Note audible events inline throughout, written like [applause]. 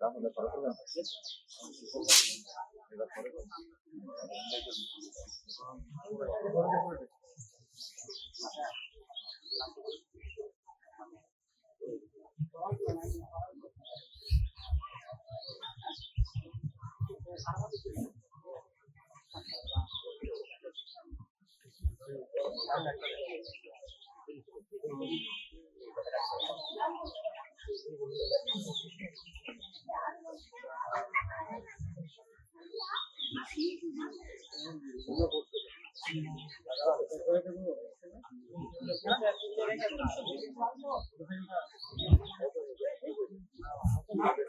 Vamos, la palabra. trabajo.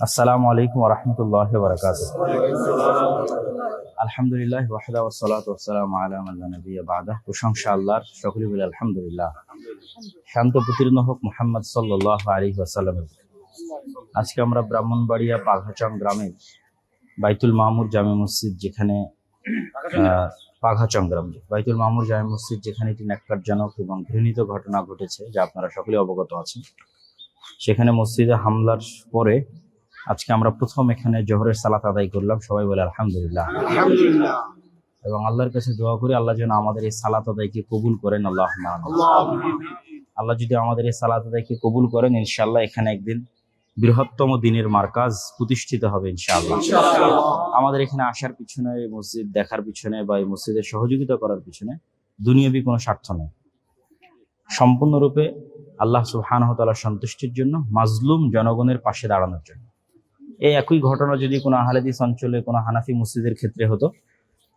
আসসালামু আলাইকুম রহমতুল্লাহ বরকাত আলহামদুলিল্লাহ ওয়াহদা ওয়াসসালাতু ওয়াসসালামু আলা মান লা নাবিয়্যা বাদা প্রশংসা আল্লাহর সকলে বলে আলহামদুলিল্লাহ শান্ত প্রতীর্ণ হোক মুহাম্মদ সাল্লাল্লাহু আলাইহি ওয়াসাল্লামের। আজকে আমরা ব্রাহ্মণবাড়িয়া পাঘাচং গ্রামে বাইতুল মামুর জামে মসজিদ যেখানে পাঘাচং গ্রাম, বাইতুল মামুর জামে মসজিদ যেখানে একটি ন্যাক্কারজনক এবং ঘৃণিত ঘটনা ঘটেছে, যা আপনারা সকলে অবগত আছেন। সেখানে মসজিদে হামলার পরে আজকে আমরা প্রথম এখানে জোহরের সালাত আদায় করলাম। সবাই বলে আলহামদুলিল্লাহ। এবং আল্লাহর কাছে দোয়া করি, আল্লাহ যেন আমাদের এই সালাত আদায়কে কবুল করেন, আল্লাহ আল্লাহ যদি আমাদের এই সালাত আদায়কে কবুল করেন, ইনশাআল্লাহ এখানে একদিন বৃহত্তম দিনের মার্কাজ প্রতিষ্ঠিত হবে, ইনশাআল্লাহ। আমাদের এখানে আসার পিছনে মসজিদ দেখার পিছনে বা এই মসজিদের সহযোগিতা করার পিছনে দুনিয়াবি কোনো স্বার্থ নেই। সম্পূর্ণরূপে আল্লাহ সুবহানাহু তাআলার সন্তুষ্টির জন্য, মাজলুম জনগণের পাশে দাঁড়ানোর জন্য। এই একই ঘটনা যদি কোনো আহলেদিস অঞ্চলে, কোনো হানাফি মসজিদের ক্ষেত্রে হতো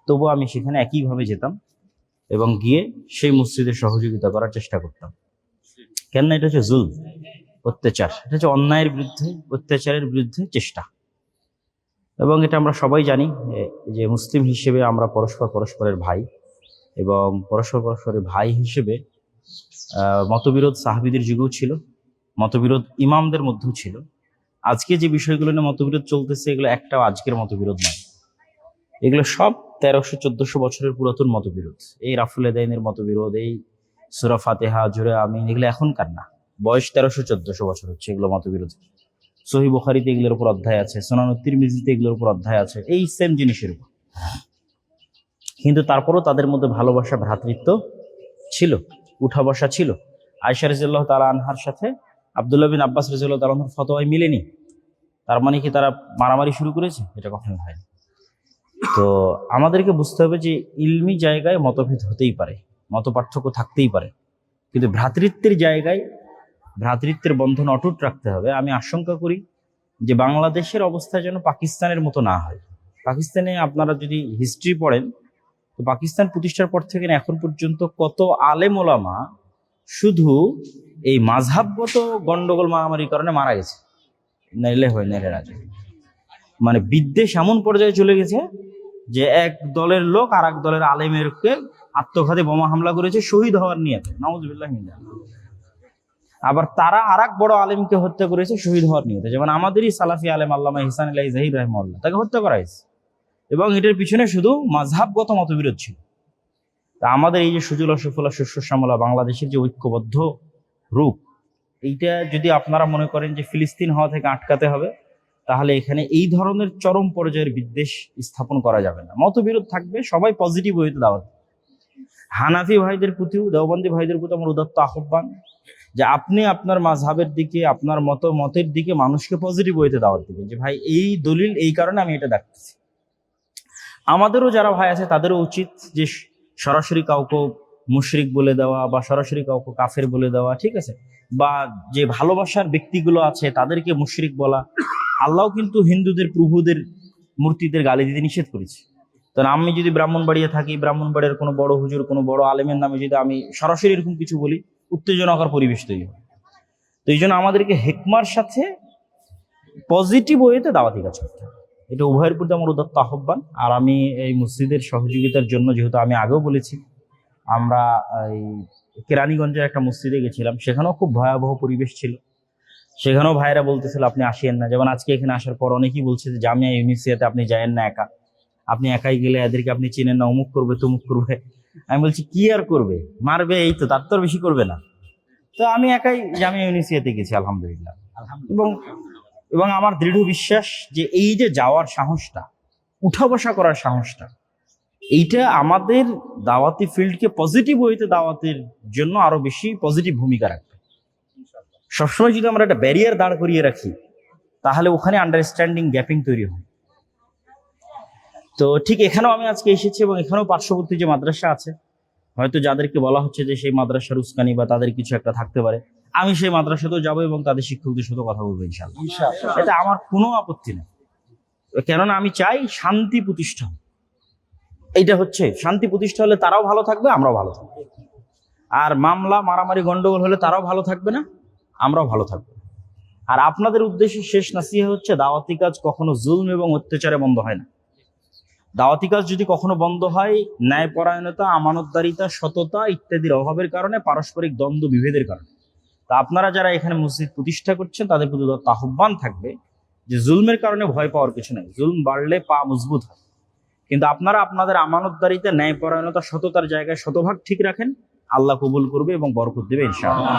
তবুও আমি সেখানে একইভাবে যেতাম এবং গিয়ে সেই মসজিদের সহযোগিতা করার চেষ্টা করতাম। কেন এটা হচ্ছে জুল অত্যাচার। এটা হচ্ছে অন্যায়ের বিরুদ্ধে, অত্যাচারের বিরুদ্ধে চেষ্টা। এবং এটা আমরা সবাই জানি যে মুসলিম হিসেবে আমরা পরস্পর পরস্পরের ভাই এবং পরস্পর পরস্পরের ভাই হিসেবে মতবিরোধ সাহাবিদের যুগেও ছিল, মতবিরোধ ইমামদের মধ্যেও ছিল। আজকে যে বিষয়গুলো নিয়ে মতবিরোধ চলতেছে, এগুলো একটাও আজকের মতবিরোধ নয়। এগুলো সব তেরোশো চোদ্দশো বছরের পুরাতন মতবিরোধ। এই রাফুল এদাইনের মতবিরোধ, এই সুরা ফাতেহা জুরে আমিন, এগুলো এখনকার না? বয়স তেরোশো চোদ্দশো বছর হচ্ছে এগুলো মতবিরোধ। সহি বুখারিতে এগুলোর উপর অধ্যায় আছে সোনানুত্তির মিজিতে এগুলোর উপর অধ্যায় আছে, এই সেম জিনিসের উপর। কিন্তু তারপরও তাদের মধ্যে ভালোবাসা ভ্রাতৃত্ব ছিল, উঠা বসা ছিল। আয়সা রাজিয়াল্লাহ তালা আনহার সাথে আবদুল্লাহ বিন আব্বাস রাজিউল্লাহ তালাহর ফতোয়ায় মিলেনি। তার মানে কি তারা মারামারি শুরু করেছে? এটা কখনো হয়নি। তো আমাদেরকে বুঝতে হবে যে ইলমি জায়গায় মতভেদ হতেই পারে মত পার্থক্য থাকতেই পারে। কিন্তু ভ্রাতৃত্বের জায়গায় ভ্রাতৃত্বের বন্ধন অটুট রাখতে হবে। আমি আশঙ্কা করি যে বাংলাদেশের অবস্থা যেন পাকিস্তানের মতো না হয়। পাকিস্তানে আপনারা যদি হিস্ট্রি পড়েন, তো পাকিস্তান প্রতিষ্ঠার পর থেকে এখন পর্যন্ত কত আলেম ওলামা শুধু এই মাঝহাবগত গন্ডগোল মারামারির কারণে মারা গেছে। নাইলে হয় নাইলে রাজা মানে বিদ্বেষ এমন পর্যায়ে চলে গেছে যে এক দলের লোক আর এক দলের আলেমেরকে আত্মঘাতী বোমা হামলা করেছে, শহীদ হওয়ার নিয়ে নওয়াজবিল্লাহ আবার তারা আর এক বড় আলেমকে হত্যা করেছে, শহীদ হওয়ার নিয়তে। যেমন আমাদেরই সালাফি আলেম আল্লামা হিসান আল্লাহ জাহির রহমাল্লাহ তাকে হত্যা করা হয়েছে। এবং এটার পিছনে শুধু মাঝহাবগত মতবিরোধ ছিল। তা আমাদের এই যে সুজলা সুফলা শস্য শ্যামলা বাংলাদেশের যে ঐক্যবদ্ধ রূপ, এইটা যদি আপনারা মনে করেন যে ফিলিস্তিন হওয়া থেকে আটকাতে হবে তাহলে এখানে এই ধরনের চরম পর্যায়ের বিদ্বেষ স্থাপন করা যাবে না। মতবিরোধ থাকবে, সবাই পজিটিভ হইতে দাওয়াত হানাফি ভাইদের প্রতিও, দেওবন্দি ভাইদের প্রতি আমার উদাত্ত আহ্বান যে আপনি আপনার মাঝহাবের দিকে, আপনার মত, মতের দিকে মানুষকে পজিটিভ হইতে দাওয়াত দিবেন যে, ভাই, এই দলিল, এই কারণে আমি এটা দেখতেছি। আমাদেরও যারা ভাই আছে, তাদেরও উচিত যে, সরাসরি কাউকে মুশরিক বলে দেওয়া বা সরাসরি কাউকে কাফের বলে দেওয়া, ঠিক আছে? বা যে ভালোবাসার ব্যক্তিগুলো আছে, তাদেরকে মুশরিক বলা আল্লাহ কিন্তু হিন্দুদের, প্রভুদের মূর্তিদের গালি দিতে নিষেধ করেছে। তো আমি যদি ব্রাহ্মণ ব্রাহ্মণবাড়িয়া থাকি, ব্রাহ্মণবাড়িয়ার কোনো বড় হুজুর, কোনো বড় আলেমের নামে যদি আমি সরাসরি এরকম কিছু বলি, উত্তেজনাকর পরিবেশ তৈরি হয়। তো এই জন্য আমাদেরকে হেকমার সাথে পজিটিভ ওয়েতে দাওয়াতি কাজ করতে হবে। এটা উভয়ের প্রতি আমার উদাত্ত আহ্বান। আর আমি এই মসজিদের সহযোগিতার জন্য, যেহেতু আমি আগেও বলেছি, আমরা এই কেরানীগঞ্জের একটা মসজিদে গেছিলাম, সেখানেও খুব ভয়াবহ পরিবেশ ছিল। সেখানেও ভাইরা বলতেছিল, আপনি আসেন না। যেমন আজকে এখানে আসার পর অনেকেই বলছে যে, জামিয়া ইউনিভার্সিটিতে আপনি যায়েন না একা। আপনি একাই গেলে এদেরকে আপনি চিনেন না, অমুক করবে, তমুক করবে। আমি বলছি, কি আর করবে? মারবে, এই তো, তার তো বেশি করবে না। তো আমি একাই জামিয়া ইউনিভার্সিটিতে গেছি, আলহামদুলিল্লাহ। এবং এবং আমার দৃঢ় বিশ্বাস যে, এই যে যাওয়ার সাহসটা, উঠা বসা করার সাহসটা, এইটা আমাদের দাওয়াতি ফিল্ডকে পজিটিভ হইতে দাওয়াতের জন্য আরও বেশি পজিটিভ ভূমিকা রাখবে। সবসময় যদি আমরা একটা ব্যারিয়ার দাঁড় করিয়ে রাখি তাহলে ওখানে আন্ডারস্ট্যান্ডিং গ্যাপিং তৈরি হয়। তো ঠিক এখানেও আমি আজকে এসেছি এবং এখানেও পার্শ্ববর্তী যে মাদ্রাসা আছে হয়তো যাদেরকে বলা হচ্ছে যে সেই মাদ্রাসার উস্কানি বা তাদের কিছু একটা থাকতে পারে আমি সেই মাদ্রাসাতেও যাব এবং তাদের শিক্ষকদের সাথে কথা বলব ইনশাল্লাহ এটা আমার কোনো আপত্তি নেই। কেননা আমি চাই শান্তি প্রতিষ্ঠা এইটা হচ্ছে শান্তি প্রতিষ্ঠা হলে তারাও ভালো থাকবে আমরাও ভালো থাকব। আর মামলা মারামারি গন্ডগোল হলে তারাও ভালো থাকবে না। আমরাও ভালো থাকব। আর আপনাদের উদ্দেশ্যে শেষ নাসিহা হচ্ছে, দাওয়াতি কাজ কখনো জুলম এবং অত্যাচারে বন্ধ হয় না। দাওয়াতি কাজ যদি কখনো বন্ধ হয়, ন্যায়পরায়ণতা, আমানতদারিতা, সততা ইত্যাদির অভাবের কারণে, পারস্পরিক দ্বন্দ্ব বিভেদের কারণে। তা আপনারা যারা এখানে মসজিদ প্রতিষ্ঠা করছেন, তাদের প্রতি আহ্বান থাকবে যে জুলমের কারণে ভয় পাওয়ার কিছু নাই। জুলম বাড়লে পা মজবুত হয়। কিন্তু আপনারা আপনাদের আমানতদারিতে, ন্যায়পরায়ণতা, সততার জায়গায় শতভাগ ঠিক রাখেন। আল্লাহ কবুল করবে এবং বরকত দেবে ইনশাআল্লাহ।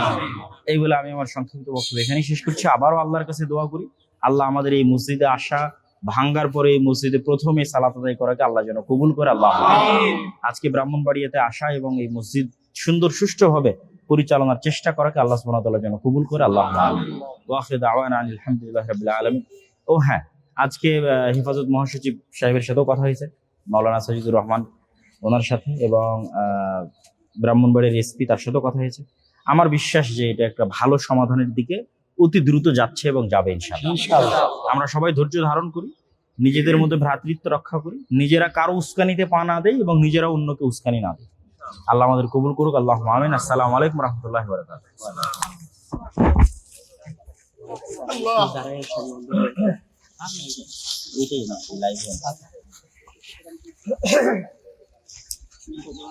এই বলে আমি আমার সংক্ষিপ্ত বক্তব্য এখানেই শেষ করছি। আবারও আল্লাহর কাছে দোয়া করি। আল্লাহ আমাদের এই মসজিদে আসা ভাঙ্গার পরে এই মসজিদে প্রথমে সালাত আদায় করাকে আল্লাহ যেন কবুল করে আল্লাহ আজকে ব্রাহ্মণবাড়িয়াতে আসা এবং এই মসজিদ সুন্দর সুষ্ঠুভাবে পরিচালনার চেষ্টা করাকে আল্লাহ সুবহানাহু ওয়া তাআলা যেন কবুল করে আল্লাহ ওয়াখির দাওয়ানা আনিল হামদুলিল্লাহি রাব্বিল আলামিন। ও হ্যাঁ আজকে হেফাজত মহাসচিব সাহেবের সাথেও কথা হয়েছে। মাওলানা সাজিদুর রহমান ওনার সাথে এবং আহ, ব্রাহ্মণবাড়ির এসপি তার সাথেও কথা হয়েছে। আমার বিশ্বাস যে এটা একটা ভালো সমাধানের দিকে অতি দ্রুত যাচ্ছে এবং যাবে ইনশাআল্লাহ। আমরা সবাই ধৈর্য ধারণ করি নিজেদের মধ্যে ভ্রাতৃত্ব রক্ষা করি নিজেরা কারও উস্কানিতে পা না দেয় এবং নিজেরা অন্যকে উস্কানি না দেয় আল্লাহ আমাদের কবুল করুক আল্লাহ আমিন। আসসালামু আলাইকুম রহমতুল্লাহ বারকাতুহু। [coughs]